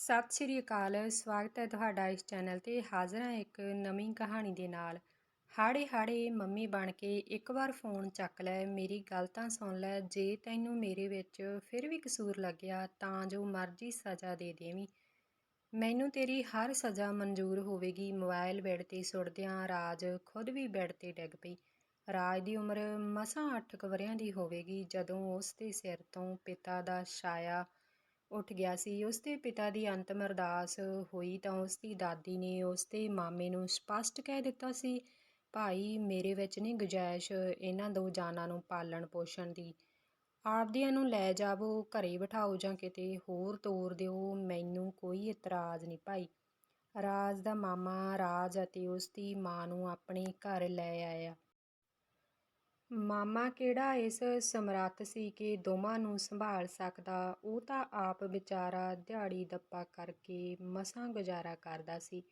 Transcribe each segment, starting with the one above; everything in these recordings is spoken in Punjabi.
ਸਤਿ ਸ਼੍ਰੀ ਅਕਾਲ, ਸਵਾਗਤ ਹੈ ਤੁਹਾਡਾ ਇਸ ਚੈਨਲ ਤੇ ਹਾਜ਼ਰ ਹਾਂ ਇੱਕ ਨਵੀਂ ਕਹਾਣੀ ਦੇ ਨਾਲ। ਹਾੜੇ ਹਾੜੇ ਮੰਮੀ ਬਣ ਕੇ ਇੱਕ ਵਾਰ ਫੋਨ ਚੱਕ ਲੈ, ਮੇਰੀ ਗੱਲ ਤਾਂ ਸੁਣ ਲੈ, ਜੇ ਤੈਨੂੰ ਮੇਰੇ ਵਿੱਚ ਫਿਰ ਵੀ ਕਸੂਰ ਲੱਗਿਆ ਤਾਂ ਜੋ ਮਰਜ਼ੀ ਸਜ਼ਾ ਦੇ ਦੇਵੀਂ। ਮੈਨੂੰ ਤੇਰੀ ਹਰ ਸਜ਼ਾ ਮਨਜ਼ੂਰ ਹੋਵੇਗੀ ਮੋਬਾਈਲ ਬੈੱਡ ਤੇ ਸੁੱਟਦਿਆਂ ਰਾਜ ਖੁਦ ਵੀ ਬੈੱਡ ਤੇ ਡਿੱਗ ਪਈ। ਰਾਜ ਦੀ ਉਮਰ ਮਸਾਂ 8 ਵਰਿਆਂ ਦੀ ਹੋਵੇਗੀ ਜਦੋਂ ਉਸ ਦੇ ਸਿਰ ਤੋਂ ਪਿਤਾ ਦਾ ਛਾਇਆ ਉੱਠ ਗਿਆ ਸੀ। ਉਸ ਦੇ ਪਿਤਾ ਦੀ ਅੰਤਮ ਅਰਦਾਸ ਹੋਈ ਤਾਂ ਉਸ ਦੀ ਦਾਦੀ ਨੇ ਉਸ ਦੇ ਮਾਮੇ ਨੂੰ ਸਪਸ਼ਟ ਕਹਿ ਦਿੱਤਾ ਸੀ, ਭਾਈ, ਮੇਰੇ ਵਿੱਚ ਨਹੀਂ ਗੁੰਜਾਇਸ਼। ਇਹਨਾਂ ਦੋ ਜਾਨਾਂ ਨੂੰ ਪਾਲਣ ਪੋਸ਼ਣ ਦੀ। ਆਪਦਿਆਂ ਨੂੰ ਲੈ ਜਾਵੋ, ਘਰੇ ਬਿਠਾਓ ਜਾਂ ਕਿਤੇ ਹੋਰ ਤੋਰ ਦਿਓ। ਮੈਨੂੰ ਕੋਈ ਇਤਰਾਜ਼ ਨਹੀਂ ਭਾਈ। ਰਾਜ ਦਾ ਮਾਮਾ ਰਾਜ ਅਤੇ ਉਸ ਦੀ ਮਾਂ ਨੂੰ ਆਪਣੇ ਘਰ ਲੈ ਆਇਆ। ਮਾਮਾ ਕਿਹੜਾ ਇਸ ਸਮਰੱਥ ਸੀ ਕਿ ਦੋਵਾਂ ਨੂੰ ਸੰਭਾਲ ਸਕਦਾ? ਉਹ ਤਾਂ ਆਪ ਵਿਚਾਰਾ ਦਿਹਾੜੀ ਦੱਪਾ ਕਰਕੇ ਮਸਾਂ ਗੁਜ਼ਾਰਾ ਕਰਦਾ ਸੀ।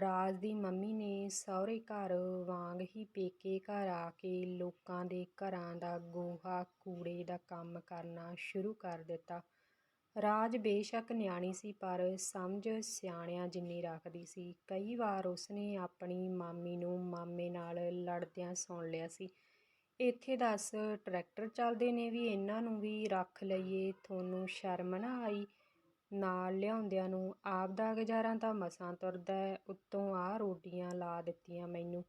ਰਾਜ ਦੀ ਮੰਮੀ ਨੇ ਸਹੁਰੇ ਘਰ ਵਾਂਗ ਹੀ ਪੇਕੇ ਘਰ ਆ ਕੇ ਲੋਕਾਂ ਦੇ ਘਰਾਂ ਦਾ ਗੋਹਾ, ਕੂੜੇ ਦਾ ਕੰਮ ਕਰਨਾ ਸ਼ੁਰੂ ਕਰ ਦਿੱਤਾ। ਰਾਜ ਬੇਸ਼ੱਕ ਨਿਆਣੀ ਸੀ, ਪਰ ਸਮਝ ਸਿਆਣਿਆਂ ਜਿੰਨੀ ਰੱਖਦੀ ਸੀ। ਕਈ ਵਾਰ ਉਸਨੇ ਆਪਣੀ ਮਾਮੀ ਨੂੰ ਮਾਮੇ ਨਾਲ ਲੜਦਿਆਂ ਸੁਣ ਲਿਆ ਸੀ। ਇੱਥੇ ਦੱਸ, ਟਰੈਕਟਰ ਚੱਲਦੇ ਨੇ ਵੀ ਇਹਨਾਂ ਨੂੰ ਵੀ ਰੱਖ ਲਈਏ। ਤੁਹਾਨੂੰ ਸ਼ਰਮ ਨਾ ਆਈ? ਨਾਲ ਲਿਆਉਂਦਿਆਂ ਨੂੰ ਆਪ ਦਾ ਗੁਜ਼ਾਰਾ ਤਾਂ ਮਸਾਂ ਤੁਰਦਾ ਉੱਤੋਂ ਆਹ ਰੋਟੀਆਂ ਲਾ ਦਿੱਤੀਆਂ ਮੈਨੂੰ।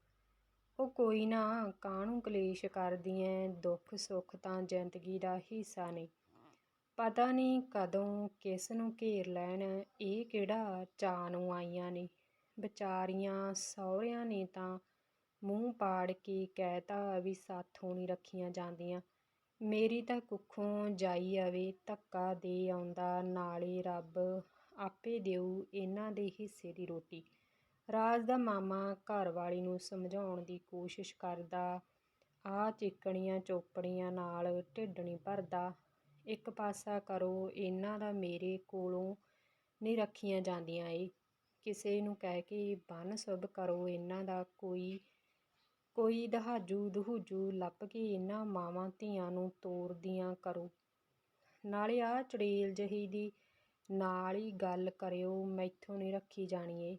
ਉਹ ਕੋਈ ਨਾ, ਕਾਹਨੂੰ ਕਲੇਸ਼ ਕਰਦੀ ਐ? ਦੁੱਖ ਸੁੱਖ ਤਾਂ ਜ਼ਿੰਦਗੀ ਦਾ ਹਿੱਸਾ ਨੇ। ਪਤਾ ਨਹੀਂ ਕਦੋਂ ਕਿਸ ਨੂੰ ਘੇਰ ਲੈਣ। ਇਹ ਕਿਹੜਾ ਚਾਅ ਨੂੰ ਆਈਆਂ ਨੇ? ਵਿਚਾਰੀਆਂ ਸਹੁਰਿਆਂ ਨੇ ਤਾਂ ਮੂੰਹ ਪਾੜ ਕੇ ਕਹਿ ਕਹਿਤਾ ਵੀ ਸਾਥੋਂ ਨਹੀਂ ਰੱਖੀਆਂ ਜਾਂਦੀਆਂ। ਮੇਰੀ ਤਾਂ ਕੁੱਖੋਂ ਜਾਈ ਆਵੇ, ਧੱਕਾ ਦੇ ਆਉਂਦਾ ਨਾਲੇ ਰੱਬ ਆਪੇ ਦੇਊ ਇਹਨਾਂ ਦੇ ਹਿੱਸੇ ਦੀ ਰੋਟੀ। ਰਾਜ ਦਾ ਮਾਮਾ ਘਰਵਾਲੀ ਨੂੰ ਸਮਝਾਉਣ ਦੀ ਕੋਸ਼ਿਸ਼ ਕਰਦਾ ਆ ਚਿੱਕਣੀਆਂ ਚੋਪੜੀਆਂ ਨਾਲ ਢਿੱਡ ਨਹੀਂ ਭਰਦਾ। ਇੱਕ ਪਾਸਾ ਕਰੋ, ਇਹਨਾਂ ਦਾ ਮੇਰੇ ਕੋਲੋਂ ਨਹੀਂ ਰੱਖੀਆਂ ਜਾਂਦੀਆਂ ਏ। ਕਿਸੇ ਨੂੰ ਕਹਿ ਕੇ ਬੰਨ ਸੁਭ ਕਰੋ, ਇਹਨਾਂ ਦਾ ਕੋਈ ਕੋਈ ਦਹਾਜੂ ਦਹੂਜੂ ਲੱਭ ਕੇ ਇਹਨਾਂ ਮਾਵਾਂ ਧੀਆਂ ਨੂੰ ਤੋਰਦੀਆਂ ਕਰੋ। ਨਾਲੇ ਆਹ ਚੜੇਲ ਜਹੀ ਦੀ ਨਾਲ ਹੀ ਗੱਲ ਕਰਿਓ, ਮੈਥੋਂ ਨਹੀਂ ਰੱਖੀ ਜਾਣੀ ਏ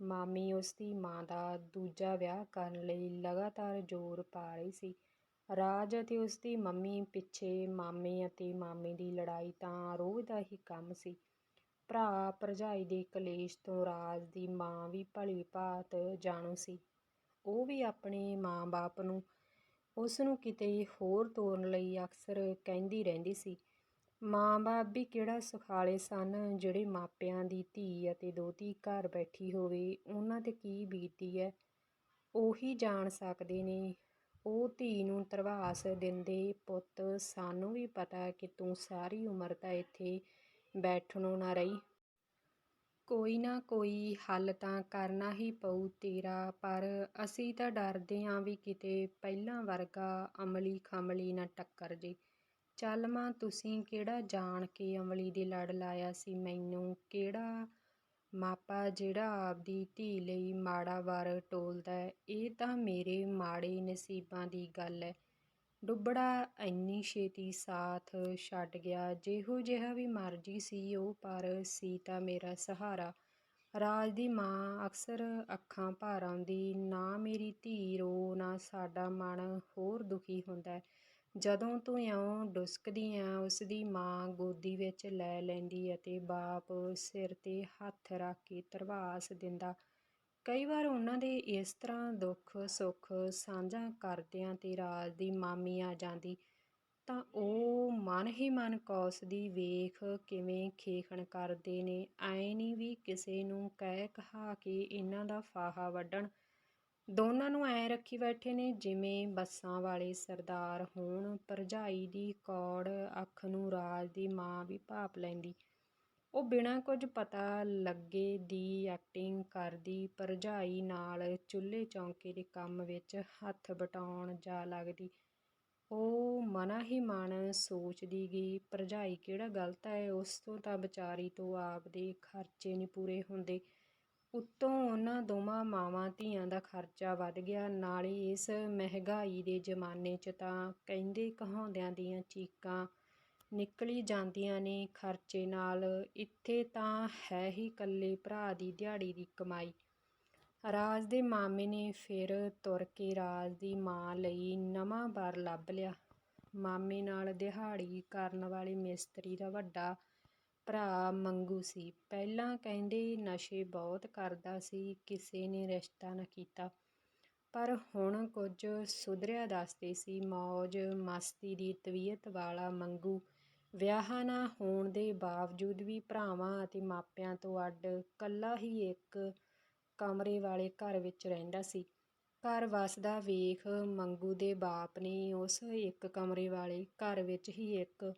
ਮਾਮੀ ਉਸ ਦੀ ਮਾਂ ਦਾ ਦੂਜਾ ਵਿਆਹ ਕਰਨ ਲਈ ਲਗਾਤਾਰ ਜ਼ੋਰ ਪਾ ਰਹੀ ਸੀ। ਰਾਜ ਅਤੇ ਉਸ ਦੀ ਮੰਮੀ ਪਿੱਛੇ ਮਾਮੇ ਅਤੇ ਮਾਮੀ ਦੀ ਲੜਾਈ ਤਾਂ ਰੋਜ਼ ਦਾ ਹੀ ਕੰਮ ਸੀ। ਭਰਾ ਭਰਜਾਈ ਦੇ ਕਲੇਸ਼ ਤੋਂ ਰਾਜ ਦੀ ਮਾਂ ਵੀ ਭਲੀ ਭਾਤ ਜਾਣੂ ਸੀ। ਉਹ ਵੀ ਆਪਣੇ ਮਾਂ-ਬਾਪ ਨੂੰ ਉਸ ਨੂੰ ਕਿਤੇ ਹੋਰ ਤੋਰਨ ਲਈ ਅਕਸਰ ਕਹਿੰਦੀ ਰਹਿੰਦੀ ਸੀ। ਮਾਂ-ਬਾਪ ਵੀ ਕਿਹੜਾ ਸੁਖਾਲੇ ਸਨ, ਜਿਹੜੇ ਮਾਪਿਆਂ ਦੀ ਧੀ ਅਤੇ ਦੋਤੀ ਘਰ ਬੈਠੀ ਹੋਵੇ, ਉਹਨਾਂ ਤੇ ਕੀ ਬੀਤੀ ਹੈ ਉਹੀ ਜਾਣ ਸਕਦੇ ਨੇ। ਉਹ ਧੀ ਨੂੰ ਤਰਵਾਸ ਦਿੰਦੇ ਪੁੱਤ, ਸਾਨੂੰ ਵੀ ਪਤਾ ਕਿ ਤੂੰ ਸਾਰੀ ਉਮਰ ਤਾਂ ਇੱਥੇ ਬੈਠਣੋਂ ਨਾ ਰਹੀ। ਕੋਈ ਨਾ ਕੋਈ ਹੱਲ ਤਾਂ ਕਰਨਾ ਹੀ ਪਊ ਤੇਰਾ, ਪਰ ਅਸੀਂ ਤਾਂ ਡਰਦੇ ਆਂ ਵੀ ਕਿਤੇ ਪਹਿਲਾਂ ਵਰਗਾ ਅਮਲੀ ਖਮਲੀ ਨਾ ਟੱਕਰ ਜੇ। ਚੱਲ ਮਾਂ, ਤੁਸੀਂ ਕਿਹੜਾ ਜਾਣ ਕੇ ਅਮਲੀ ਦੇ ਲੜ ਲਾਇਆ ਸੀ ਮੈਨੂੰ? ਕਿਹੜਾ ਮਾਪਾ ਜਿਹੜਾ ਆਪਦੀ ਧੀ ਲਈ ਮਾੜਾ ਵਾਰ ਟੋਲਦਾ ਇਹ ਤਾਂ ਮੇਰੇ ਮਾੜੇ ਨਸੀਬਾਂ ਦੀ ਗੱਲ ਹੈ। ਡੁੱਬੜਾ ਇੰਨੀ ਛੇਤੀ ਸਾਥ ਛੱਡ ਗਿਆ। ਜਿਹੋ ਜਿਹਾ ਵੀ ਮਰਜ਼ੀ ਸੀ ਉਹ, ਪਰ ਸੀ ਤਾਂ ਮੇਰਾ ਸਹਾਰਾ। ਰਾਜ ਦੀ ਮਾਂ ਅਕਸਰ ਅੱਖਾਂ ਭਰ ਆਉਂਦੀ ਨਾ ਮੇਰੀ ਧੀ ਰੋ, ਨਾ ਸਾਡਾ ਮਨ ਹੋਰ ਦੁਖੀ ਹੁੰਦਾ। ਜਦੋਂ ਤੂੰ ਇਉਂ ਡੁਸਕਦੀ ਆ ਉਸ ਦੀ ਮਾਂ ਗੋਦੀ ਵਿੱਚ ਲੈ ਲੈਂਦੀ ਅਤੇ ਬਾਪ ਸਿਰ ਤੇ ਹੱਥ ਰੱਖ ਕੇ ਤਰਵਾਸ ਦਿੰਦਾ। ਕਈ ਵਾਰ ਉਹਨਾਂ ਦੇ ਇਸ ਤਰ੍ਹਾਂ ਦੁੱਖ, ਸੁੱਖ ਸਾਂਝਾ ਕਰਦਿਆਂ ਤੇ ਰਾਜ ਦੀ ਮਾਮੀ ਆ ਜਾਂਦੀ, ਤਾਂ ਉਹ ਮਨ ਹੀ ਮਨ ਕੌਸਦੀ ਵੇਖ ਕਿਵੇਂ ਖੇਖਣ ਕਰਦੇ ਨੇ। ਐ ਨਹੀਂ ਵੀ ਕਿਸੇ ਨੂੰ ਕਹਿ ਕਹਾ ਕੇ ਇਹਨਾਂ ਦਾ ਫਾਹਾ ਵੱਢਣ। ਦੋਨਾਂ ਨੂੰ ਐ ਰੱਖੀ ਬੈਠੇ ਨੇ ਜਿਵੇਂ ਬੱਸਾਂ ਵਾਲੇ ਸਰਦਾਰ ਹੋਣ। ਭਰਜਾਈ ਦੀ ਕੌੜ ਅੱਖ ਨੂੰ ਰਾਜ ਦੀ ਮਾਂ ਵੀ ਭਾਪ ਲੈਂਦੀ। ਉਹ ਬਿਨਾਂ ਕੁਝ ਪਤਾ ਲੱਗੇ ਦੀ ਐਕਟਿੰਗ ਕਰਦੀ, ਭਰਜਾਈ ਨਾਲ ਚੁੱਲ੍ਹੇ ਚੌਂਕੇ ਦੇ ਕੰਮ ਵਿੱਚ ਹੱਥ ਵਟਾਉਣ ਜਾ ਲੱਗਦੀ। ਉਹ ਮਨਾ ਹੀ ਮਨ ਸੋਚਦੀ ਗਈ ਭਰਜਾਈ ਕਿਹੜਾ ਗਲਤ ਹੈ, ਉਸ ਤੋਂ ਤਾਂ ਵਿਚਾਰੀ ਤੋਂ ਆਪਦੇ ਖਰਚੇ ਨਹੀਂ ਪੂਰੇ ਹੁੰਦੇ। ਉੱਤੋਂ ਉਹਨਾਂ ਦੋਵਾਂ ਮਾਵਾਂ ਧੀਆਂ ਦਾ ਖਰਚਾ ਵੱਧ ਗਿਆ। ਨਾਲੇ ਇਸ ਮਹਿੰਗਾਈ ਦੇ ਜ਼ਮਾਨੇ 'ਚ ਤਾਂ ਕਹਿੰਦੇ ਕਹਾਉਂਦਿਆਂ ਦੀਆਂ ਚੀਕਾਂ ਨਿਕਲੀ ਜਾਂਦੀਆਂ ਨੇ ਖਰਚੇ ਨਾਲ। ਇੱਥੇ ਤਾਂ ਹੈ ਹੀ ਇਕੱਲੇ ਭਰਾ ਦੀ ਦਿਹਾੜੀ ਦੀ ਕਮਾਈ। ਰਾਜ ਦੇ ਮਾਮੇ ਨੇ ਫਿਰ ਤੁਰ ਕੇ ਰਾਜ ਦੀ ਮਾਂ ਲਈ ਨਵਾਂ ਵਰ ਲੱਭ ਲਿਆ। ਮਾਮੇ ਨਾਲ ਦਿਹਾੜੀ ਕਰਨ ਵਾਲੇ ਮਿਸਤਰੀ ਦਾ ਵੱਡਾ ਭਰਾ ਮੰਗੂ ਸੀ। ਪਹਿਲਾਂ ਕਹਿੰਦੇ ਨਸ਼ੇ ਬਹੁਤ ਕਰਦਾ ਸੀ, ਕਿਸੇ ਨੇ ਰਿਸ਼ਤਾ ਨਾ ਕੀਤਾ। ਪਰ ਹੁਣ ਕੁਝ ਸੁਧਰਿਆ ਦੱਸਦੇ ਸੀ। ਮੌਜ, ਮਸਤੀ ਦੀ ਤਬੀਅਤ ਵਾਲਾ ਮੰਗੂ ਵਿਆਹ ਨਾ ਹੋਣ ਦੇ ਬਾਵਜੂਦ ਵੀ ਭਰਾਵਾਂ ਅਤੇ ਮਾਪਿਆਂ ਤੋਂ ਅੱਡ ਇਕੱਲਾ ਹੀ ਇੱਕ ਕਮਰੇ ਵਾਲੇ ਘਰ ਵਿੱਚ ਰਹਿੰਦਾ ਸੀ। ਘਰ ਵਸਦਾ ਵੇਖ ਮੰਗੂ ਦੇ ਬਾਪ ਨੇ ਉਸ ਇੱਕ ਕਮਰੇ ਵਾਲੇ ਘਰ ਵਿੱਚ ਹੀ ਇੱਕ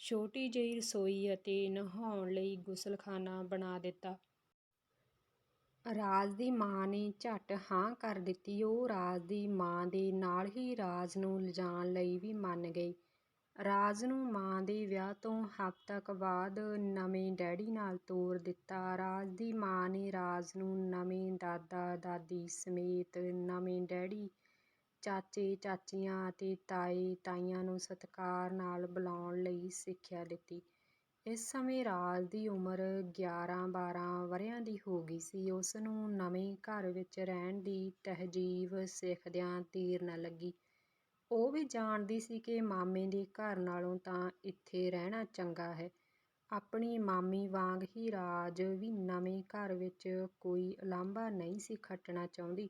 ਛੋਟੀ ਜਿਹੀ ਰਸੋਈ ਅਤੇ ਨਹਾਉਣ ਲਈ ਗੁਸਲਖਾਨਾ ਬਣਾ ਦਿੱਤਾ। ਰਾਜ ਦੀ ਮਾਂ ਨੇ ਝੱਟ ਹਾਂ ਕਰ ਦਿੱਤੀ। ਉਹ ਰਾਜ ਦੀ ਮਾਂ ਦੇ ਨਾਲ ਹੀ ਰਾਜ ਨੂੰ ਲਿਜਾਣ ਲਈ ਵੀ ਮੰਨ ਗਈ। ਰਾਜ ਨੂੰ ਮਾਂ ਦੇ ਵਿਆਹ ਤੋਂ ਹਫ਼ਤਾ ਕੁ ਬਾਅਦ ਨਵੇਂ ਡੈਡੀ ਨਾਲ ਤੋਰ ਦਿੱਤਾ। ਰਾਜ ਦੀ ਮਾਂ ਨੇ ਰਾਜ ਨੂੰ ਨਵੇਂ ਦਾਦਾ, ਦਾਦੀ ਸਮੇਤ ਨਵੇਂ ਡੈਡੀ, ਚਾਚੇ, ਚਾਚੀਆਂ ਅਤੇ ਤਾਏ ਤਾਈਆਂ ਨੂੰ ਸਤਿਕਾਰ ਨਾਲ ਬੁਲਾਉਣ ਲਈ ਸਿੱਖਿਆ ਦਿੱਤੀ। ਇਸ ਸਮੇਂ ਰਾਜ ਦੀ ਉਮਰ 11-12 ਵਰ੍ਹਿਆਂ ਦੀ ਹੋ ਗਈ ਸੀ। ਉਸ ਨੂੰ ਨਵੇਂ ਘਰ ਵਿੱਚ ਰਹਿਣ ਦੀ ਤਹਿਜੀਬ ਸਿੱਖਦਿਆਂ ਦੇਰ ਨਾ ਲੱਗੀ। ਉਹ ਵੀ ਜਾਣਦੀ ਸੀ ਕਿ ਮਾਮੇ ਦੇ ਘਰ ਨਾਲੋਂ ਤਾਂ ਇੱਥੇ ਰਹਿਣਾ ਚੰਗਾ ਹੈ। ਆਪਣੀ ਮਾਮੀ ਵਾਂਗ ਹੀ ਰਾਜ ਵੀ ਨਵੇਂ ਘਰ ਵਿੱਚ ਕੋਈ ਅਲਾਂਭਾ ਨਹੀਂ ਸੀ ਖੱਟਣਾ ਚਾਹੁੰਦੀ।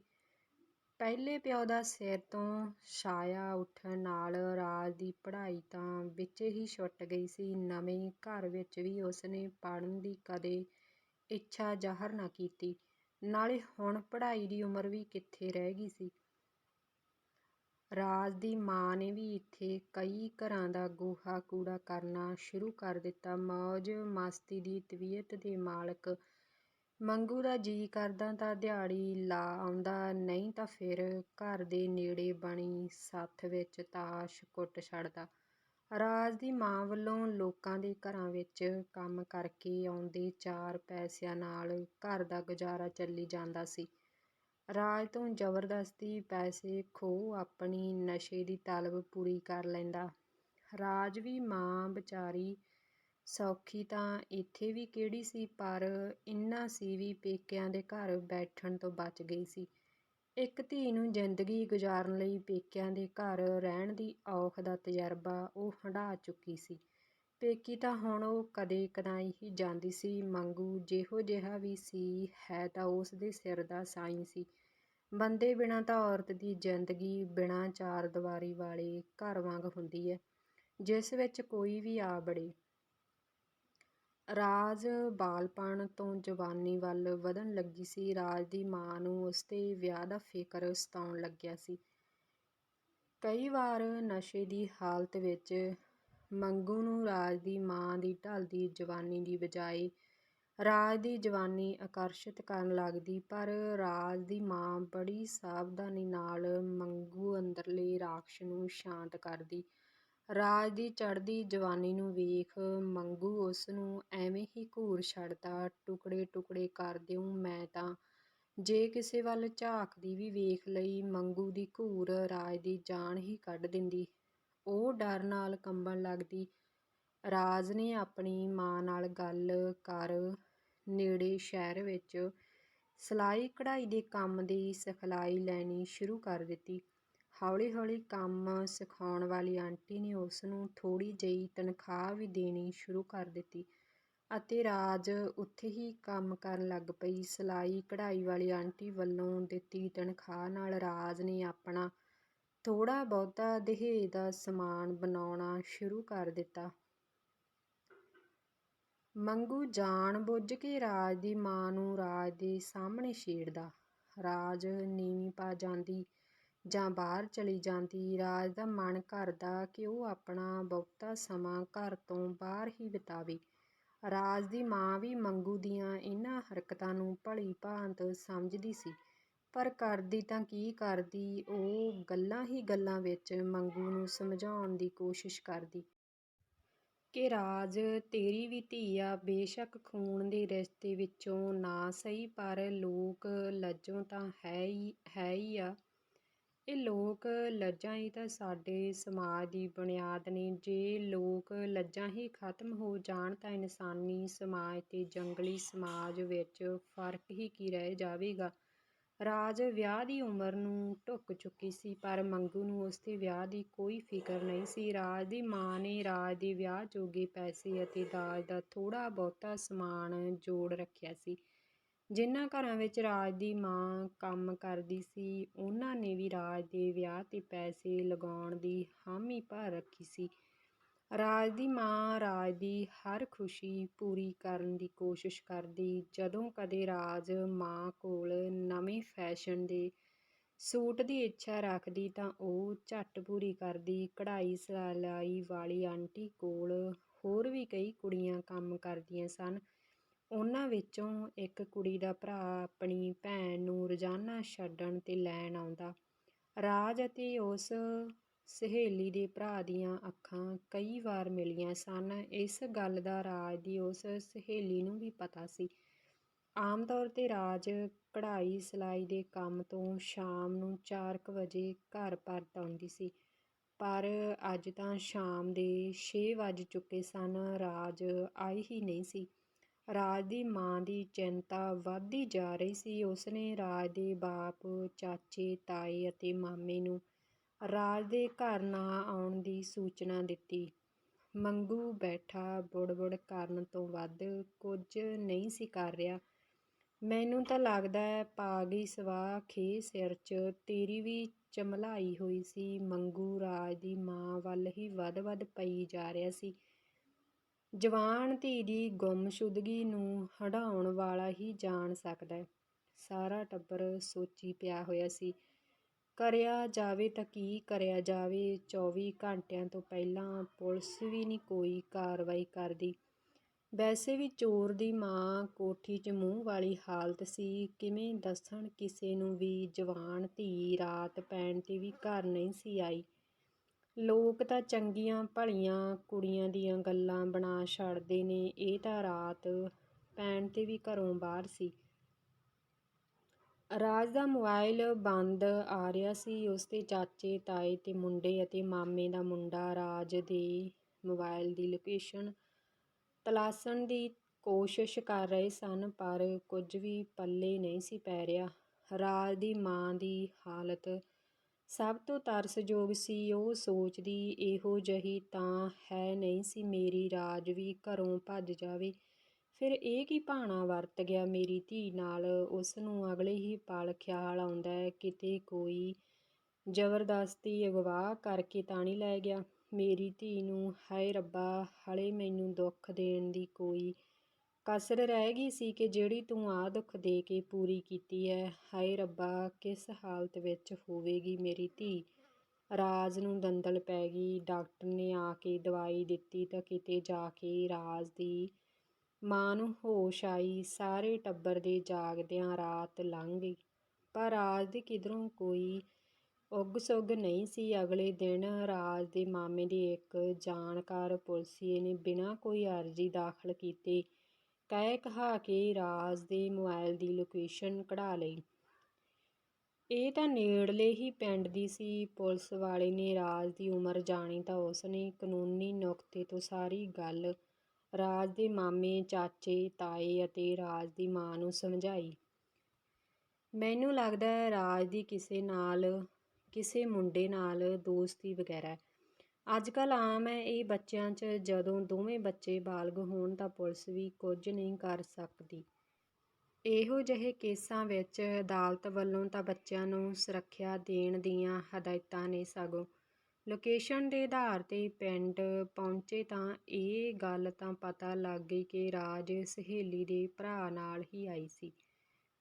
ਪਹਿਲੇ ਪਿਓ ਦਾ ਸਿਰ ਤੋਂ ਛਾਇਆ ਉੱਠਣ ਨਾਲ ਰਾਜ ਦੀ ਪੜ੍ਹਾਈ ਤਾਂ ਵਿੱਚ ਹੀ ਛੁੱਟ ਗਈ ਸੀ। ਨਵੇਂ ਘਰ ਵਿੱਚ ਵੀ ਉਸਨੇ ਪੜ੍ਹਨ ਦੀ ਕਦੇ ਇੱਛਾ ਜ਼ਾਹਰ ਨਾ ਕੀਤੀ। ਨਾਲੇ ਹੁਣ ਪੜ੍ਹਾਈ ਦੀ ਉਮਰ ਵੀ ਕਿੱਥੇ ਰਹਿ ਗਈ ਸੀ। ਰਾਜ ਦੀ ਮਾਂ ਨੇ ਵੀ ਇੱਥੇ ਕਈ ਘਰਾਂ ਦਾ ਗੋਹਾ ਕੂੜਾ ਕਰਨਾ ਸ਼ੁਰੂ ਕਰ ਦਿੱਤਾ। ਮੌਜ ਮਸਤੀ ਦੀ ਤਬੀਅਤ ਦੇ ਮਾਲਕ ਮੰਗੂ ਦਾ ਜੀਅ ਕਰਦਾ ਤਾਂ ਦਿਹਾੜੀ ਲਾ ਆਉਂਦਾ, ਨਹੀਂ ਤਾਂ ਫਿਰ ਘਰ ਦੇ ਨੇੜੇ ਬਣੀ ਸੱਥ ਵਿੱਚ ਤਾਸ਼ ਕੁੱਟ ਛੱਡਦਾ। ਰਾਜ ਦੀ ਮਾਂ ਵੱਲੋਂ ਲੋਕਾਂ ਦੇ ਘਰਾਂ ਵਿੱਚ ਕੰਮ ਕਰਕੇ ਆਉਂਦੇ ਚਾਰ ਪੈਸਿਆਂ ਨਾਲ ਘਰ ਦਾ ਗੁਜ਼ਾਰਾ ਚੱਲੀ ਜਾਂਦਾ ਸੀ। ਰਾਜ ਤੋਂ ਜ਼ਬਰਦਸਤੀ ਪੈਸੇ ਖੋਹ ਆਪਣੀ ਨਸ਼ੇ ਦੀ ਤਲਬ ਪੂਰੀ ਕਰ ਲੈਂਦਾ। ਰਾਜ ਵੀ ਮਾਂ ਵਿਚਾਰੀ ਸੌਖੀ ਤਾਂ ਇੱਥੇ ਵੀ ਕਿਹੜੀ ਸੀ, ਪਰ ਇੰਨਾ ਸੀ ਵੀ ਪੇਕਿਆਂ ਦੇ ਘਰ ਬੈਠਣ ਤੋਂ ਬਚ ਗਈ ਸੀ। ਇੱਕ ਧੀ ਨੂੰ ਜ਼ਿੰਦਗੀ ਗੁਜ਼ਾਰਨ ਲਈ ਪੇਕਿਆਂ ਦੇ ਘਰ ਰਹਿਣ ਦੀ ਔਖ ਦਾ ਤਜਰਬਾ ਉਹ ਹੰਢਾ ਚੁੱਕੀ ਸੀ। ਪੇਕੀ ਤਾਂ ਹੁਣ ਉਹ ਕਦੇ ਕਦਾਈ ਹੀ ਜਾਂਦੀ ਸੀ। ਮੰਗੂ ਜਿਹੋ ਜਿਹਾ ਵੀ ਸੀ, ਹੈ ਤਾਂ ਉਸ ਦੇ ਸਿਰ ਦਾ ਸਾਈਂ ਸੀ। ਬੰਦੇ ਬਿਨਾਂ ਤਾਂ ਔਰਤ ਦੀ ਜ਼ਿੰਦਗੀ ਬਿਨਾਂ ਚਾਰ ਦੀਵਾਰੀ ਵਾਲੇ ਘਰ ਵਾਂਗ ਹੁੰਦੀ ਹੈ ਜਿਸ ਵਿੱਚ ਕੋਈ ਵੀ ਆ ਬੜੇ ਰਾਜ ਬਾਲਪਣ ਤੋਂ ਜਵਾਨੀ ਵੱਲ ਵਧਣ ਲੱਗੀ ਸੀ। ਰਾਜ ਦੀ ਮਾਂ ਨੂੰ ਉਸਦੇ ਵਿਆਹ ਦਾ ਫਿਕਰ ਸਤਾਉਣ ਲੱਗਿਆ ਸੀ। ਕਈ ਵਾਰ ਨਸ਼ੇ ਦੀ ਹਾਲਤ ਵਿੱਚ ਮੰਗੂ ਨੂੰ ਰਾਜ ਦੀ ਮਾਂ ਦੀ ਢਲਦੀ ਜਵਾਨੀ ਦੀ ਬਜਾਏ ਰਾਜ ਦੀ ਜਵਾਨੀ ਆਕਰਸ਼ਿਤ ਕਰਨ ਲੱਗਦੀ, ਪਰ ਰਾਜ ਦੀ ਮਾਂ ਬੜੀ ਸਾਵਧਾਨੀ ਨਾਲ ਮੰਗੂ ਅੰਦਰਲੇ ਰਾਖਸ਼ ਨੂੰ ਸ਼ਾਂਤ ਕਰਦੀ। ਰਾਜ ਦੀ ਚੜ੍ਹਦੀ ਜਵਾਨੀ ਨੂੰ ਵੇਖ ਮੰਗੂ ਉਸ ਨੂੰ ਐਵੇਂ ਹੀ ਘੂਰ ਛੱਡਦਾ, ਟੁਕੜੇ ਟੁਕੜੇ ਕਰ ਦਿਉ ਮੈਂ ਤਾਂ। ਜੇ ਕਿਸੇ ਵੱਲ ਝਾਕਦੀ ਵੀ ਵੇਖ ਲਈ, ਮੰਗੂ ਦੀ ਘੂਰ ਰਾਜ ਦੀ ਜਾਨ ਹੀ ਕੱਢ ਦਿੰਦੀ। ਉਹ ਡਰ ਨਾਲ ਕੰਬਣ ਲੱਗਦੀ। ਰਾਜ ਨੇ ਆਪਣੀ ਮਾਂ ਨਾਲ ਗੱਲ ਕਰ ਨੇੜੇ ਸ਼ਹਿਰ ਵਿੱਚ ਸਿਲਾਈ ਕਢਾਈ ਦੇ ਕੰਮ ਦੀ ਸਿਖਲਾਈ ਲੈਣੀ ਸ਼ੁਰੂ ਕਰ ਦਿੱਤੀ। ਹੌਲੀ ਹੌਲੀ ਕੰਮ ਸਿਖਾਉਣ ਵਾਲੀ ਆਂਟੀ ਨੇ ਉਸ ਨੂੰ ਥੋੜ੍ਹੀ ਜਿਹੀ ਤਨਖਾਹ ਵੀ ਦੇਣੀ ਸ਼ੁਰੂ ਕਰ ਦਿੱਤੀ ਅਤੇ ਰਾਜ ਉੱਥੇ ਹੀ ਕੰਮ ਕਰਨ ਲੱਗ ਪਈ। ਸਿਲਾਈ ਕਢਾਈ ਵਾਲੀ ਆਂਟੀ ਵੱਲੋਂ ਦਿੱਤੀ ਤਨਖਾਹ ਨਾਲ ਰਾਜ ਨੇ ਆਪਣਾ ਥੋੜ੍ਹਾ ਬਹੁਤਾ ਦਹੇਜ ਦਾ ਸਮਾਨ ਬਣਾਉਣਾ ਸ਼ੁਰੂ ਕਰ ਦਿੱਤਾ। ਮੰਗੂ ਜਾਣ ਬੁੱਝ ਕੇ ਰਾਜ ਦੀ ਮਾਂ ਨੂੰ ਰਾਜ ਦੇ ਸਾਹਮਣੇ ਛੇੜਦਾ। ਰਾਜ ਨੀਵੀਂ ਪਾ ਜਾਂਦੀ ਜਾਂ ਬਾਹਰ ਚਲੀ ਜਾਂਦੀ। ਰਾਜ ਦਾ ਮਨ ਕਰਦਾ ਕਿ ਉਹ ਆਪਣਾ ਬਹੁਤਾ ਸਮਾਂ ਘਰ ਤੋਂ ਬਾਹਰ ਹੀ ਬਿਤਾਵੇ। ਰਾਜ ਦੀ ਮਾਂ ਵੀ ਮੰਗੂ ਦੀਆਂ ਇਹਨਾਂ ਹਰਕਤਾਂ ਨੂੰ ਭਲੀ ਭਾਂਤ ਸਮਝਦੀ ਸੀ। ਪਰ ਕਰਦੀ ਤਾਂ ਕੀ ਕਰਦੀ? ਉਹ ਗੱਲਾਂ ਹੀ ਗੱਲਾਂ ਵਿੱਚ ਮੰਗੂ ਨੂੰ ਸਮਝਾਉਣ ਦੀ ਕੋਸ਼ਿਸ਼ ਕਰਦੀ। ਕਿ ਰਾਜ, ਤੇਰੀ ਵੀ ਧੀ ਆ ਬੇਸ਼ੱਕ ਖੂਨ ਦੇ ਰਿਸ਼ਤੇ ਵਿੱਚੋਂ ਨਾ ਸਹੀ, ਪਰ ਲੋਕ ਲੱਜੋਂ ਤਾਂ ਹੈ ਹੀ ਹੈ ਹੀ ਆ। ਇਹ ਲੋਕ ਲੱਜਾਂ ਹੀ ਤਾਂ ਸਾਡੇ ਸਮਾਜ ਦੀ ਬੁਨਿਆਦ ਨੇ। ਜੇ ਲੋਕ ਲੱਜਾਂ ਹੀ ਖਤਮ ਹੋ ਜਾਣ ਤਾਂ ਇਨਸਾਨੀ ਸਮਾਜ ਤੇ ਜੰਗਲੀ ਸਮਾਜ ਵਿੱਚ ਫ਼ਰਕ ਹੀ ਕੀ ਰਹਿ ਜਾਵੇਗਾ? ਰਾਜ ਵਿਆਹ ਦੀ ਉਮਰ ਨੂੰ ਢੁੱਕ ਚੁੱਕੀ ਸੀ, ਪਰ ਮੰਗੂ ਨੂੰ ਉਸਦੇ ਵਿਆਹ ਦੀ ਕੋਈ ਫਿਕਰ ਨਹੀਂ ਸੀ। ਰਾਜ ਦੀ ਮਾਂ ਨੇ ਰਾਜ ਦੇ ਵਿਆਹ ਜੋਗੇ ਪੈਸੇ ਅਤੇ ਦਾਜ ਦਾ ਥੋੜ੍ਹਾ ਬਹੁਤਾ ਸਮਾਨ ਜੋੜ ਰੱਖਿਆ ਸੀ। ਜਿਨ੍ਹਾਂ ਘਰਾਂ ਵਿੱਚ ਰਾਜ ਦੀ ਮਾਂ ਕੰਮ ਕਰਦੀ ਸੀ, ਉਹਨਾਂ ਨੇ ਵੀ ਰਾਜ ਦੇ ਵਿਆਹ ਤੇ ਪੈਸੇ ਲਗਾਉਣ ਦੀ ਹਾਮੀ ਭਰ ਰੱਖੀ ਸੀ। ਰਾਜ ਦੀ ਮਾਂ, ਰਾਜ ਦੀ ਹਰ ਖੁਸ਼ੀ ਪੂਰੀ ਕਰਨ ਦੀ ਕੋਸ਼ਿਸ਼ ਕਰਦੀ। ਜਦੋਂ ਕਦੇ ਰਾਜ ਮਾਂ ਕੋਲ ਨਵੇਂ ਫੈਸ਼ਨ ਦੇ ਸੂਟ ਦੀ ਇੱਛਾ ਰੱਖਦੀ ਤਾਂ ਉਹ ਝੱਟ ਪੂਰੀ ਕਰਦੀ। ਕਢਾਈ ਸਿਲਾਈ ਵਾਲੀ ਆਂਟੀ ਕੋਲ ਹੋਰ ਵੀ ਕਈ ਕੁੜੀਆਂ ਕੰਮ ਕਰਦੀਆਂ ਸਨ। ਉਹਨਾਂ ਵਿੱਚੋਂ ਇੱਕ ਕੁੜੀ ਦਾ ਭਰਾ ਆਪਣੀ ਭੈਣ ਨੂੰ ਰੋਜ਼ਾਨਾ ਛੱਡਣ ਤੇ ਲੈਣ ਆਉਂਦਾ। ਰਾਜ ਅਤੇ ਉਸ ਸਹੇਲੀ ਦੇ ਭਰਾ ਦੀਆਂ ਅੱਖਾਂ ਕਈ ਵਾਰ ਮਿਲੀਆਂ ਸਨ। ਇਸ ਗੱਲ ਦਾ ਰਾਜ ਦੀ ਉਸ ਸਹੇਲੀ ਨੂੰ ਵੀ ਪਤਾ ਸੀ। ਆਮ ਤੌਰ ਤੇ ਰਾਜ ਕਢਾਈ ਸਿਲਾਈ ਦੇ ਕੰਮ ਤੋਂ ਸ਼ਾਮ ਨੂੰ 4 ਵਜੇ ਘਰ ਪਰਤ ਆਉਂਦੀ ਸੀ। ਪਰ ਅੱਜ ਤਾਂ ਸ਼ਾਮ ਦੇ 6 ਵੱਜ ਚੁੱਕੇ ਸਨ। ਰਾਜ ਆਈ ਹੀ ਨਹੀਂ ਸੀ। ਰਾਜ ਦੀ ਮਾਂ ਦੀ ਚਿੰਤਾ ਵੱਧਦੀ ਜਾ ਰਹੀ ਸੀ। ਉਸਨੇ ਰਾਜ ਦੇ ਬਾਪ, ਚਾਚੇ, ਤਾਏ ਅਤੇ ਮਾਮੇ ਨੂੰ ਰਾਜ ਦੇ ਘਰ ਨਾ ਆਉਣ ਦੀ ਸੂਚਨਾ ਦਿੱਤੀ। ਮੰਗੂ ਬੈਠਾ ਬੁੜਬੁੜ ਕਰਨ ਤੋਂ ਵੱਧ ਕੁਝ ਨਹੀਂ ਸੀ ਕਰ ਰਿਹਾ। ਮੈਨੂੰ ਤਾਂ ਲੱਗਦਾ ਹੈ ਪਾਗੀ ਗਈ ਸਵਾ ਖੇ ਸਿਰ 'ਚ ਤੇਰੀ ਵੀ ਚਮਲਾਈ ਹੋਈ ਸੀ। ਮੰਗੂ ਰਾਜ ਦੀ ਮਾਂ ਵੱਲ ਹੀ ਵੱਧ-ਵੱਧ ਪਈ ਜਾ ਰਿਹਾ ਸੀ। ਜਵਾਨ ਧੀ ਦੀ ਗੁੰਮਸ਼ੁਦਗੀ ਨੂੰ ਹਟਾਉਣ ਵਾਲਾ ਹੀ ਜਾਣ ਸਕਦਾ ਹੈ। ਸਾਰਾ ਟੱਬਰ ਸੋਚੀ ਪਿਆ ਹੋਇਆ ਸੀ। ਕਰਿਆ ਜਾਵੇ ਤਾਂ ਕੀ ਕਰਿਆ ਜਾਵੇ? 24 ਘੰਟਿਆਂ ਤੋਂ ਪਹਿਲਾਂ ਪੁਲਿਸ ਵੀ ਨਹੀਂ ਕੋਈ ਕਾਰਵਾਈ ਕਰਦੀ। ਵੈਸੇ ਵੀ ਚੋਰ ਦੀ ਮਾਂ ਕੋਠੀ 'ਚ ਮੂੰਹ ਵਾਲੀ ਹਾਲਤ ਸੀ। ਕਿਵੇਂ ਦੱਸਣ ਕਿਸੇ ਨੂੰ ਵੀ ਜਵਾਨ ਧੀ ਰਾਤ ਪੈਣ ਤੇ ਵੀ ਘਰ ਨਹੀਂ ਸੀ ਆਈ। ਲੋਕ ਤਾਂ ਚੰਗੀਆਂ ਭਲੀਆਂ ਕੁੜੀਆਂ ਦੀਆਂ ਗੱਲਾਂ ਬਣਾ ਛੱਡਦੇ ਨੇ। ਇਹ ਤਾਂ ਰਾਤ ਪੈਣ ਤੇ ਵੀ ਘਰੋਂ ਬਾਹਰ ਸੀ। ਰਾਜ ਦਾ ਮੋਬਾਈਲ ਬੰਦ ਆ ਰਿਹਾ ਸੀ। ਉਸਦੇ ਚਾਚੇ, ਤਾਏ ਅਤੇ ਮੁੰਡੇ ਅਤੇ ਮਾਮੇ ਦਾ ਮੁੰਡਾ ਰਾਜ ਦੇ ਮੋਬਾਈਲ ਦੀ ਲੋਕੇਸ਼ਨ ਤਲਾਸ਼ਣ ਦੀ ਕੋਸ਼ਿਸ਼ ਕਰ ਰਹੇ ਸਨ, ਪਰ ਕੁਝ ਵੀ ਪੱਲੇ ਨਹੀਂ ਸੀ ਪੈ ਰਿਹਾ। ਰਾਜ ਦੀ ਮਾਂ ਦੀ ਹਾਲਤ ਸਭ ਤੋਂ ਤਰਸਯੋਗ ਸੀ। ਉਹ ਸੋਚਦੀ, ਇਹੋ ਜਿਹੀ ਤਾਂ ਹੈ ਨਹੀਂ ਸੀ। ਮੇਰੀ ਰਾਜ ਵੀ ਘਰੋਂ ਭੱਜ ਜਾਵੇ। ਫਿਰ ਇਹ ਕੀ ਭਾਣਾ ਵਰਤ ਗਿਆ ਮੇਰੀ ਧੀ ਨਾਲ? ਉਸ ਨੂੰ ਅਗਲੇ ਹੀ ਪਲ ਖਿਆਲ ਆਉਂਦਾ ਹੈ, ਕਿਤੇ ਕੋਈ ਜ਼ਬਰਦਸਤੀ ਅਗਵਾ ਕਰਕੇ ਤਾਂ ਨਹੀਂ ਲੈ ਗਿਆ। ਮੇਰੀ ਧੀ ਨੂੰ, ਹਾਏ ਰੱਬਾ, ਹਲੇ ਮੈਨੂੰ ਦੁੱਖ ਦੇਣ ਦੀ ਕੋਈ ਕਸਰ ਰਹਿ ਗਈ ਸੀ ਕਿ ਜਿਹੜੀ ਤੂੰ ਆ ਦੁੱਖ ਦੇ ਕੇ ਪੂਰੀ ਕੀਤੀ ਹੈ, ਹਾਏ ਰੱਬਾ, ਕਿਸ ਹਾਲਤ ਵਿੱਚ ਹੋਵੇਗੀ ਮੇਰੀ ਧੀ? ਰਾਜ ਨੂੰ ਦੰਦਲ ਪੈ ਗਈ, ਡਾਕਟਰ ਨੇ ਆ ਕੇ ਦਵਾਈ ਦਿੱਤੀ ਤਾਂ ਕਿਤੇ ਜਾ ਕੇ ਰਾਜ ਦੀ ਮਾਂ ਨੂੰ ਹੋਸ਼ ਆਈ, ਸਾਰੇ ਟੱਬਰ ਦੇ ਜਾਗਦਿਆਂ ਰਾਤ ਲੰਘ ਗਈ। ਪਰ ਰਾਜ ਦੇ ਕਿਧਰੋਂ ਕੋਈ ਉੱਗ ਸੁੱਗ ਨਹੀਂ ਸੀ। ਅਗਲੇ ਦਿਨ ਰਾਜ ਦੇ ਮਾਮੇ ਦੀ ਇੱਕ ਜਾਣਕਾਰ ਪੁਲਸੀਏ ਨੇ ਬਿਨਾਂ ਕੋਈ ਅਰਜ਼ੀ ਦਾਖਲ ਕੀਤੇ ਕਹਿ ਕਹਾ ਕੇ ਰਾਜ ਦੇ ਮੋਬਾਈਲ ਦੀ ਲੋਕੇਸ਼ਨ ਕਢਾ ਲਈ। ਇਹ ਤਾਂ ਨੇੜਲੇ ਹੀ ਪਿੰਡ ਦੀ ਸੀ। ਪੁਲਿਸ ਵਾਲੇ ਨੇ ਰਾਜ ਦੀ ਉਮਰ ਜਾਣੀ ਤਾਂ ਉਸਨੇ ਕਾਨੂੰਨੀ ਨੁਕਤੇ ਤੋਂ ਸਾਰੀ ਗੱਲ ਰਾਜ ਦੇ ਮਾਮੇ, ਚਾਚੇ, ਤਾਏ ਅਤੇ ਰਾਜ ਦੀ ਮਾਂ ਨੂੰ ਸਮਝਾਈ। ਮੈਨੂੰ ਲੱਗਦਾ ਹੈ ਰਾਜ ਦੀ ਕਿਸੇ ਨਾਲ, ਕਿਸੇ ਮੁੰਡੇ ਨਾਲ ਦੋਸਤੀ ਵਗੈਰਾ ਅੱਜ ਕੱਲ ਆਮ ਹੈ, ਇਹ ਬੱਚਿਆਂ 'ਚ ਜਦੋਂ ਦੋਵੇਂ ਬੱਚੇ ਬਾਲਗ ਹੋਣ ਤਾਂ ਪੁਲਿਸ ਵੀ ਕੁਝ ਨਹੀਂ ਕਰ ਸਕਦੀ। ਇਹੋ ਜਿਹੇ ਕੇਸਾਂ ਵਿੱਚ ਅਦਾਲਤ ਵੱਲੋਂ ਤਾਂ ਬੱਚਿਆਂ ਨੂੰ ਸੁਰੱਖਿਆ ਦੇਣ ਦੀਆਂ ਹਦਾਇਤਾਂ ਨੇ ਸਗੋਂ ਲੋਕੇਸ਼ਨ ਦੇ ਆਧਾਰ ਤੇ ਪਿੰਡ ਪਹੁੰਚੇ ਤਾਂ ਇਹ ਗੱਲ ਤਾਂ ਪਤਾ ਲੱਗ ਗਈ ਕਿ ਰਾਜ ਸਹੇਲੀ ਦੇ ਭਰਾ ਨਾਲ ਹੀ ਆਈ ਸੀ।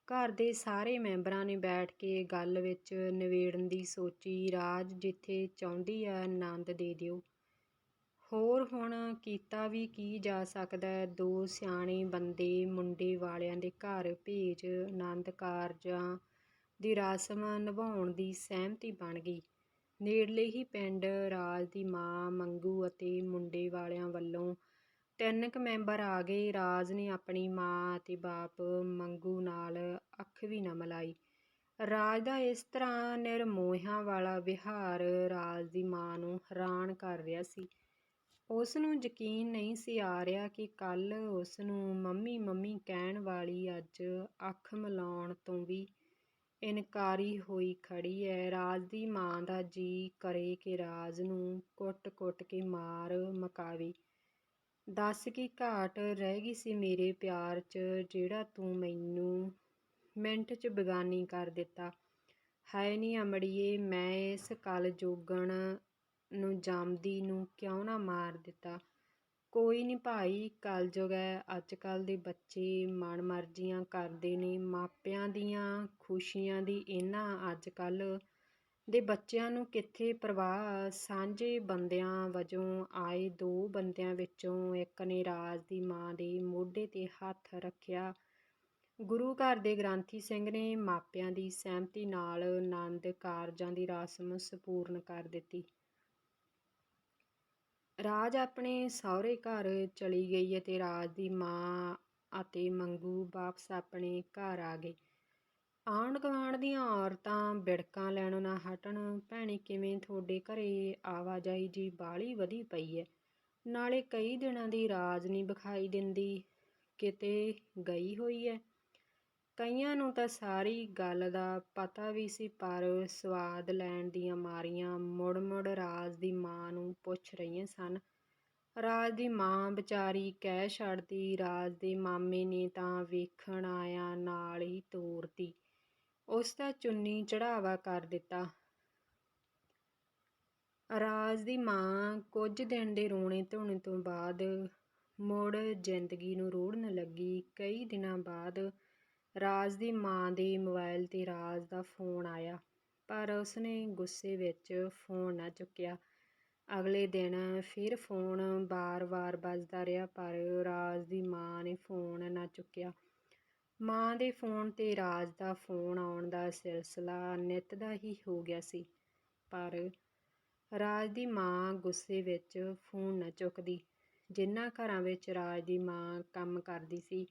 ਘਰ ਦੇ ਸਾਰੇ ਮੈਂਬਰਾਂ ਨੇ ਬੈਠ ਕੇ ਗੱਲ ਵਿੱਚ ਨਿਬੇੜਨ ਦੀ ਸੋਚੀ, ਰਾਜ ਜਿੱਥੇ ਚਾਹੁੰਦੀ ਆ, ਆਨੰਦ ਦੇ ਦਿਓ। ਹੋਰ ਹੁਣ ਕੀਤਾ ਵੀ ਕੀ ਜਾ ਸਕਦਾ ਦੋ ਸਿਆਣੇ ਬੰਦੇ, ਮੁੰਡੇ ਵਾਲਿਆਂ ਦੇ ਘਰ ਭੇਜ ਆਨੰਦ ਕਾਰਜਾਂ ਦੀ ਰਸਮ ਨਿਭਾਉਣ ਦੀ ਸਹਿਮਤੀ ਬਣ ਗਈ। ਨੇੜਲੇ ਹੀ ਪਿੰਡ ਰਾਜ ਦੀ ਮਾਂ ਮੰਗੂ ਅਤੇ ਮੁੰਡੇ ਵਾਲਿਆਂ ਵੱਲੋਂ ਤਿੰਨ ਕੁ ਮੈਂਬਰ ਆ ਗਏ। ਰਾਜ ਨੇ ਆਪਣੀ ਮਾਂ ਅਤੇ ਬਾਪ ਮੰਗੂ ਨਾਲ ਅੱਖ ਵੀ ਨਾ ਮਲਾਈ। ਰਾਜ ਦਾ ਇਸ ਤਰ੍ਹਾਂ ਨਿਰਮੋਹਿਆਂ ਵਾਲਾ ਵਿਹਾਰ ਰਾਜ ਦੀ ਮਾਂ ਨੂੰ ਹੈਰਾਨ ਕਰ ਰਿਹਾ ਸੀ। ਉਸ ਨੂੰ ਯਕੀਨ ਨਹੀਂ ਸੀ ਆ ਰਿਹਾ ਕਿ ਕੱਲ ਉਸ ਨੂੰ ਮੰਮੀ ਮੰਮੀ ਕਹਿਣ ਵਾਲੀ ਅੱਜ ਅੱਖ ਮਿਲਾਉਣ ਤੋਂ ਵੀ ਇਨਕਾਰੀ ਹੋਈ ਖੜੀ ਹੈ ਰਾਜ ਦੀ ਮਾਂ ਦਾ ਜੀ ਕਰੇ ਕਿ ਰਾਜ ਨੂੰ ਕੁੱਟ-ਕੁੱਟ ਕੇ ਮਾਰ ਮਕਾਵੇ। ਦੱਸ ਕੀ ਘਾਟ ਰਹਿ ਗਈ ਸੀ ਮੇਰੇ ਪਿਆਰ 'ਚ, ਜਿਹੜਾ ਤੂੰ ਮੈਨੂੰ ਮਿੰਟ 'ਚ ਬੇਗਾਨੀ ਕਰ ਦਿੱਤਾ। ਹਾਏ ਨੀ ਅਮੜੀਏ, ਮੈਂ ਇਸ ਕਲ ਜੋਗਣ ਨੂੰ ਜਾਮਦੀ ਨੂੰ ਕਿਉਂ ਨਾ ਮਾਰ ਦਿੱਤਾ? ਕੋਈ ਨਹੀਂ ਭਾਈ ਕਲਯੁਗ ਹੈ ਅੱਜ ਕੱਲ੍ਹ ਦੇ ਬੱਚੇ ਮਨ ਮਰਜ਼ੀਆਂ ਕਰਦੇ ਨੇ, ਮਾਪਿਆਂ ਦੀਆਂ ਖੁਸ਼ੀਆਂ ਦੀ ਇਹਨਾਂ ਅੱਜ ਕੱਲ੍ਹ ਦੇ ਬੱਚਿਆਂ ਨੂੰ ਕਿੱਥੇ ਪ੍ਰਵਾਹ ਸਾਂਝੇ ਬੰਦਿਆਂ ਵਜੋਂ ਆਏ ਦੋ ਬੰਦਿਆਂ ਵਿੱਚੋਂ ਇੱਕ ਨੇ ਰਾਜ ਦੀ ਮਾਂ ਦੇ ਮੋਢੇ ਤੇ ਹੱਥ ਰੱਖਿਆ। ਗੁਰੂ ਘਰ ਦੇ ਗ੍ਰੰਥੀ ਸਿੰਘ ਨੇ ਮਾਪਿਆਂ ਦੀ ਸਹਿਮਤੀ ਨਾਲ ਆਨੰਦ ਕਾਰਜਾਂ ਦੀ ਰਸਮ ਸੰਪੂਰਨ ਕਰ ਦਿੱਤੀ। ਰਾਜ ਆਪਣੇ ਸਹੁਰੇ ਘਰ ਚਲੀ ਗਈ ਅਤੇ ਰਾਜ ਦੀ ਮਾਂ ਅਤੇ ਮੰਗੂ ਵਾਪਸ ਆਪਣੇ ਘਰ ਆ ਗਏ। ਆਂਢ ਗੁਆਂਢ ਦੀਆਂ ਔਰਤਾਂ ਬਿੜਕਾਂ ਲੈਣੋਂ ਨਾ ਹਟਣ, ਭੈਣੇ, ਕਿਵੇਂ ਤੁਹਾਡੇ ਘਰੇ ਆਵਾਜਾਈ ਜੀ ਬਾਹਲੀ ਵਧੀ ਪਈ ਐ। ਨਾਲੇ ਕਈ ਦਿਨਾਂ ਦੀ ਰਾਜ ਨਹੀਂ ਵਿਖਾਈ ਦਿੰਦੀ। ਕਿਤੇ ਗਈ ਹੋਈ ਐ? ਕਈਆਂ ਨੂੰ ਤਾਂ ਸਾਰੀ ਗੱਲ ਦਾ ਪਤਾ ਵੀ ਸੀ, ਪਰ ਸਵਾਦ ਲੈਣ ਦੀਆਂ ਮਾਰੀਆਂ ਮੁੜ-ਮੁੜ ਰਾਜ ਦੀ ਮਾਂ ਨੂੰ ਪੁੱਛ ਰਹੀਆਂ ਸਨ। ਰਾਜ ਦੀ ਮਾਂ ਵਿਚਾਰੀ ਕਹਿ ਛੱਡਦੀ, ਰਾਜ ਦੇ ਮਾਮੇ ਨੇ ਤਾਂ ਵੇਖਣ ਆਇਆ ਨਾਲ ਹੀ ਤੋਰਤੀ। ਉਸ ਦਾ ਚੁੰਨੀ ਚੜਾਵਾ ਕਰ ਦਿੱਤਾ। ਰਾਜ ਦੀ ਮਾਂ ਕੁਝ ਦਿਨ ਦੇ ਰੋਣੇ ਧੋਣੇ ਤੋਂ ਬਾਅਦ ਮੁੜ ਜ਼ਿੰਦਗੀ ਨੂੰ ਰੋੜਨ ਲੱਗੀ। ਕਈ ਦਿਨਾਂ ਬਾਅਦ ਰਾਜ ਦੀ ਮਾਂ ਦੇ ਮੋਬਾਈਲ ਤੇ ਰਾਜ ਦਾ ਫੋਨ ਆਇਆ, ਪਰ ਉਸਨੇ ਗੁੱਸੇ ਵਿੱਚ ਫੋਨ ਨਾ ਚੁੱਕਿਆ। ਅਗਲੇ ਦਿਨ ਫਿਰ ਫੋਨ ਵਾਰ ਵਾਰ ਵੱਜਦਾ ਰਿਹਾ, ਪਰ ਰਾਜ ਦੀ ਮਾਂ ਨੇ ਫੋਨ ਨਾ ਚੁੱਕਿਆ। ਮਾਂ ਦੇ ਫੋਨ ਤੇ ਰਾਜ ਦਾ ਫੋਨ ਆਉਣ ਦਾ ਸਿਲਸਿਲਾ ਨਿੱਤ ਦਾ ਹੀ ਹੋ ਗਿਆ ਸੀ, ਪਰ ਰਾਜ ਦੀ ਮਾਂ ਗੁੱਸੇ ਵਿੱਚ ਫੋਨ ਨਾ ਚੁੱਕਦੀ ਜਿਨ੍ਹਾਂ ਘਰਾਂ ਵਿੱਚ ਰਾਜ ਦੀ ਮਾਂ ਕੰਮ ਕਰਦੀ ਸੀ।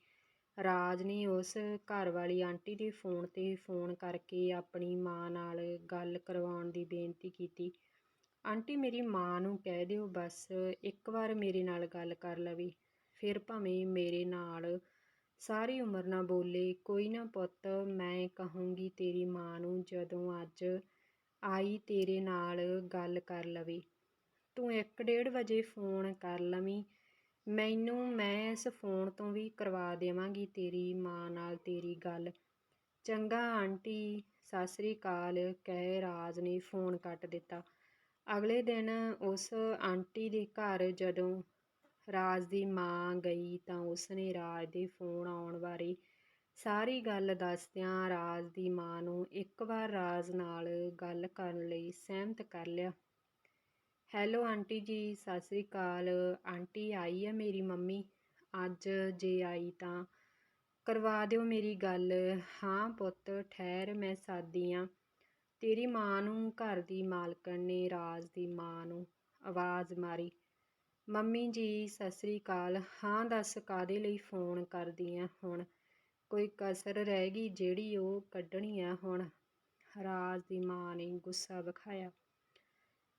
ਰਾਜ ਨੇ ਉਸ ਘਰ ਵਾਲੀ ਆਂਟੀ ਦੇ ਫੋਨ ਤੇ ਫੋਨ ਕਰਕੇ ਆਪਣੀ ਮਾਂ ਨਾਲ ਗੱਲ ਕਰਵਾਉਣ ਦੀ ਬੇਨਤੀ ਕੀਤੀ। ਆਂਟੀ, ਮੇਰੀ ਮਾਂ ਨੂੰ ਕਹਿ ਦਿਓ, ਬਸ ਇੱਕ ਵਾਰ ਮੇਰੇ ਨਾਲ ਗੱਲ ਕਰ ਲਵੇ। ਫਿਰ ਭਾਵੇਂ ਮੇਰੇ ਨਾਲ ਸਾਰੀ ਉਮਰ ਨਾ ਬੋਲੇ, ਕੋਈ ਨਾ ਪੁੱਤ, ਮੈਂ ਕਹੂੰਗੀ ਤੇਰੀ ਮਾਂ ਨੂੰ ਜਦੋਂ ਅੱਜ ਆਈ ਤੇਰੇ ਨਾਲ ਗੱਲ ਕਰ ਲਵੇ। ਤੂੰ 1:30 ਵਜੇ ਫੋਨ ਕਰ ਲਵੀਂ ਮੈਨੂੰ ਮੈਂ ਇਸ ਫੋਨ ਤੋਂ ਵੀ ਕਰਵਾ ਦੇਵਾਂਗੀ ਤੇਰੀ ਮਾਂ ਨਾਲ ਤੇਰੀ ਗੱਲ। ਚੰਗਾ ਆਂਟੀ, ਸਤਿ ਸ੍ਰੀ ਅਕਾਲ, ਕਹਿ ਰਾਜ ਨੇ ਫੋਨ ਕੱਟ ਦਿੱਤਾ। ਅਗਲੇ ਦਿਨ ਉਸ ਆਂਟੀ ਦੇ ਘਰ ਜਦੋਂ ਰਾਜ ਦੀ ਮਾਂ ਗਈ ਤਾਂ ਉਸਨੇ ਰਾਜ ਦੇ ਫੋਨ ਆਉਣ ਬਾਰੇ ਸਾਰੀ ਗੱਲ ਦੱਸਦਿਆਂ ਰਾਜ ਦੀ ਮਾਂ ਨੂੰ ਇੱਕ ਵਾਰ ਰਾਜ ਨਾਲ ਗੱਲ ਕਰਨ ਲਈ ਸਹਿਮਤ ਕਰ ਲਿਆ। ਹੈਲੋ ਆਂਟੀ ਜੀ, ਸਤਿ ਸ੍ਰੀ ਅਕਾਲ। ਆਂਟੀ ਆਈ ਹੈ ਮੇਰੀ ਮੰਮੀ। ਅੱਜ ਜੇ ਆਈ ਤਾਂ ਕਰਵਾ ਦਿਓ ਮੇਰੀ ਗੱਲ। ਹਾਂ ਪੁੱਤ, ਠਹਿਰ, ਮੈਂ ਸਾਦੀ ਆ। ਤੇਰੀ ਮਾਂ ਨੂੰ, ਘਰ ਦੀ ਮਾਲਕਣ ਨੇ, ਰਾਜ ਦੀ ਮਾਂ ਨੂੰ ਆਵਾਜ਼ ਮਾਰੀ। ਮੰਮੀ ਜੀ, ਸਤਿ ਸ੍ਰੀ ਅਕਾਲ। ਹਾਂ ਦੱਸ ਕਾਦੇ ਲਈ ਫੋਨ ਕਰਦੀ ਆ ਹੁਣ? ਕੋਈ ਕਸਰ ਰਹਿ ਗਈ ਜਿਹੜੀ ਉਹ ਕੱਢਣੀ ਆ ਹੁਣ? ਰਾਜ ਦੀ ਮਾਂ ਨੇ ਗੁੱਸਾ ਵਿਖਾਇਆ।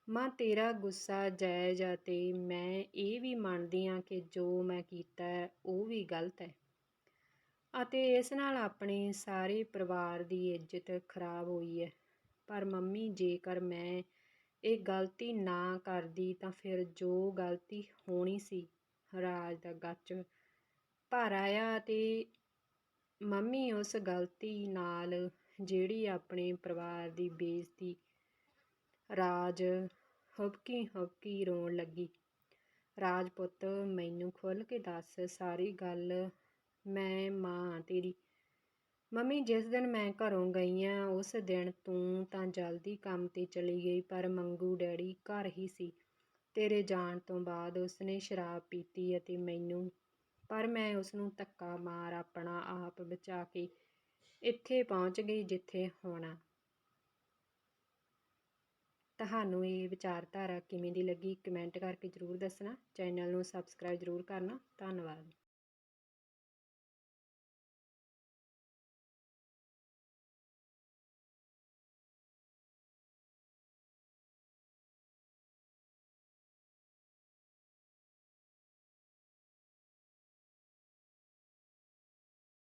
ਮਾਂ, ਤੇਰਾ ਗੁੱਸਾ ਜਾਇਜ਼ ਆ ਤੇ ਮੈਂ ਇਹ ਵੀ ਮੰਨਦੀ ਆ ਕਿ ਜੋ ਮੈਂ ਕੀਤਾ ਉਹ ਵੀ ਗਲਤ ਹੈ। ਅਤੇ ਇਸ ਨਾਲ ਆਪਣੇ ਸਾਰੇ ਪਰਿਵਾਰ ਦੀ ਇੱਜ਼ਤ ਖਰਾਬ ਹੋਈ ਹੈ। ਪਰ ਮੰਮੀ, ਜੇਕਰ ਮੈਂ ਇਹ ਗਲਤੀ ਨਾ ਕਰਦੀ ਤਾਂ ਫਿਰ ਜੋ ਗਲਤੀ ਹੋਣੀ ਸੀ, ਰਾਜ ਦਾ ਗੱਚ ਭਰ ਆਇਆ ਤੇ ਮੰਮੀ ਉਸ ਗਲਤੀ ਨਾਲ ਜਿਹੜੀ ਆਪਣੇ ਪਰਿਵਾਰ ਦੀ ਬੇਇੱਜ਼ਤੀ ਰਾਜ ਹਬਕੀ ਹਬਕੀ ਰੋਣ ਲੱਗੀ। ਰਾਜ ਪੁੱਤ ਮੈਨੂੰ ਖੁੱਲ ਕੇ ਦੱਸ ਸਾਰੀ ਗੱਲ ਮੈਂ ਮਾਂ ਤੇਰੀ। ਮੰਮੀ, ਜਿਸ ਦਿਨ ਮੈਂ ਘਰੋਂ ਗਈ ਆ, ਉਸ ਦਿਨ ਤੂੰ ਤਾਂ ਜਲਦੀ ਕੰਮ ਤੇ ਚਲੀ ਗਈ, ਪਰ ਮੰਗੂ ਡੈਡੀ ਘਰ ਹੀ ਸੀ। ਤੇਰੇ ਜਾਣ ਤੋਂ ਬਾਅਦ ਉਸਨੇ ਸ਼ਰਾਬ ਪੀਤੀ ਅਤੇ ਮੈਨੂੰ, ਪਰ ਮੈਂ ਉਸ ਨੂੰ ਧੱਕਾ ਮਾਰ ਆਪਣਾ ਆਪ ਬਚਾ ਕੇ ਇੱਥੇ ਪਹੁੰਚ ਗਈ ਜਿੱਥੇ ਹੋਣਾ। ਤੁਹਾਨੂੰ ਇਹ ਵਿਚਾਰਧਾਰਾ ਕਿਵੇਂ ਦੀ ਲੱਗੀ ਕਮੈਂਟ ਕਰਕੇ ਜ਼ਰੂਰ ਦੱਸਣਾ ਚੈਨਲ ਨੂੰ ਸਬਸਕ੍ਰਾਈਬ ਜ਼ਰੂਰ ਕਰਨਾ, ਧੰਨਵਾਦ।